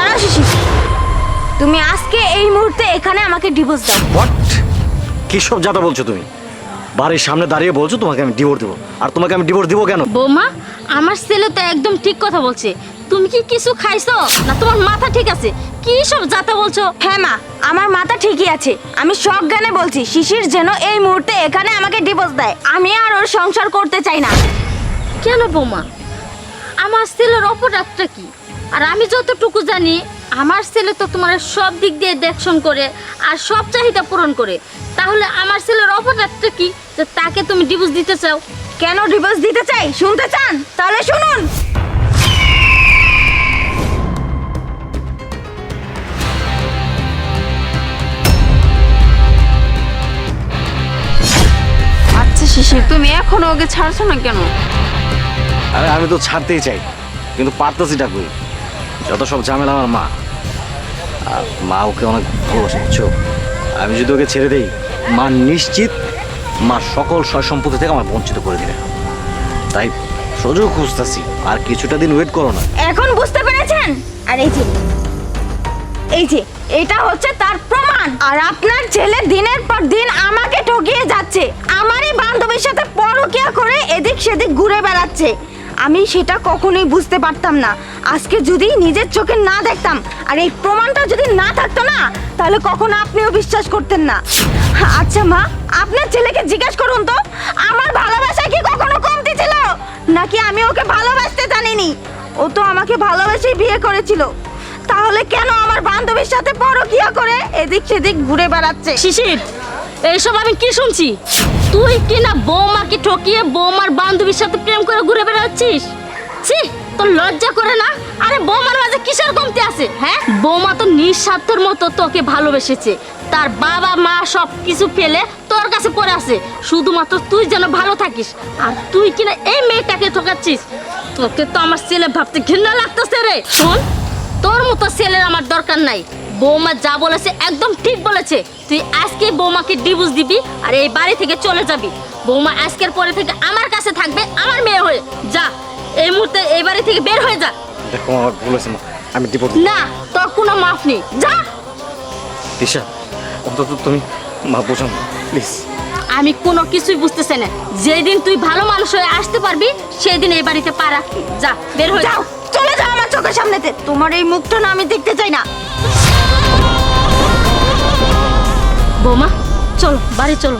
দাঁড়াও শিশির তুমি আজকে এই মুহূর্তে এখানে আমাকে ডিভোর্স দাও। হোয়াট কি সব যাতা বলছো তুমি? বাড়ির সামনে দাঁড়িয়ে বলছো তোমাকে আমি ডিভোর্স দেবো। আর তোমাকে আমি ডিভোর্স দিব কেন? বৌমা আমার ছেলে তো একদম ঠিক কথা বলছে। তুমি কি কিছু খাইছো? না তোমার মাথা ঠিক আছে? কি সব যাতা বলছো? হ্যাঁ মা আমার মাথা ঠিকই আছে। আমি সব জ্ঞানে বলছি শিশির যেন এই মুহূর্তে এখানে আমাকে ডিভোর্স দেয়। আমি আর ওর সংসার করতে চাই না। কেন বৌমা? আমার ছেলের অপরাধটা কি? আর আমি যতটুকু জানি, আমার ছেলে তো তোমার সব দিক দিয়ে দেখশন করে আর সব চাহিদা পূরণ করে। তাহলে আমার ছেলের অপরাধটা কি? যে তাকে তুমি ডিভোর্স দিতে চাও? কেন ডিভোর্স দিতে চাই? শুনতে চান? তাহলে শুনুন! আচ্ছা শিশির, তুমি এখনও ওকে ছাড়ছো না কেন? আরে আমি তো ছাড়তেই চাই, কিন্তু পারতেছি না যত সব ঝামেলা আমার মা, আর মা ওকে অনেক ভালোবাসে, বুঝছ? আমি যদি ওকে ছেড়ে দেই, মা নিশ্চিত মা সকল সয় সম্পত্তি থেকে আমার বঞ্চিত করে দিবে। তাই সুযোগ খুঁজতেছি, আর কিছুটা দিন ওয়েট করো না। এখন বুঝতে পেরেছেন? আর এই যে এই যে, এটা হচ্ছে তার প্রমাণ। আর আপনার ছেলে দিনের পর দিন আমাকে ঠকিয়ে যাচ্ছে। আমারই বান্ধবীর সাথে পরকিয়া করে এদিক সেদিক ঘুরে বেড়াচ্ছে। আমি সেটা কখনোই বুঝতে পারতাম না। আজকে যদি নিজের চোখে না দেখতাম, আর এই প্রমাণটা যদি না থাকতো না, তাহলে কখনো আপনিও বিশ্বাস করতেন না। আচ্ছা মা, আপনার ছেলেকে জিজ্ঞেস করুন তো, আমার ভালোবাসা কি কখনো কমতি ছিল? নাকি আমি ওকে ভালোবাসতে জানিনি? ও তো আমাকে ভালোবেসেই বিয়ে করেছিল। তাহলে কেন আমার বান্ধবীর সাথে পরকিয়া করে এদিক সেদিক ঘুরে বেড়াচ্ছে? শিশির এইসব আমি কি শুনছি? তুই কি না বৌমাকে ঠকিয়ে বৌমার বান্ধবীর সাথে প্রেম করে ঘুরে বেড়াচ্ছিস? ছি, তোর লজ্জা করে না? আরে বৌমার মাঝে কিসের কমতি আছে হ্যাঁ? বৌমা তো নিঃস্বার্থর মতো তোকে ভালোবেসেছে। তার বাবা, মা সব কিছু ফেলে তোর কাছে পড়ে আছে। শুধুমাত্র তুই যেন ভালো থাকিস, আর তুই কিনা এই মেয়েটাকে ঠকাচ্ছিস? তোকে তো আমার ছেলে ভাবতে ঘৃণা লাগতেছে রে। শোন, তোর মতো ছেলের আমার দরকার নাই। বৌমা যা বলেছে একদম ঠিক বলেছে। তুই আজকে বৌমাকে ডিভোর্স দিবি আর এই বাড়ি থেকে চলে যাবি। বৌমা আজকের পরে থেকে আমার কাছে থাকবে আমার মেয়ে হয়ে। যা এই মুহূর্তে এই বাড়ি থেকে বের হয়ে যা। দেখো আমার ভুল হয়েছে মা আমি ডিভোর্স না তোর কোনো মাফ নেই। যা। দিশা অন্তত তুমি মা বোঝান প্লিজ আমি কোনো কিছুই বুঝতেছি না। যেদিন তুই ভালো মানুষ হয়ে আসতে পারবি সেদিন এই বাড়িতে পা রাখবি। যা বের হয়ে যাও চলে যাও চোখের সামনেতে। তোমার এই মুখটা না আমি দেখতে চাই না। বৌমা চলো বাড়ি চলো।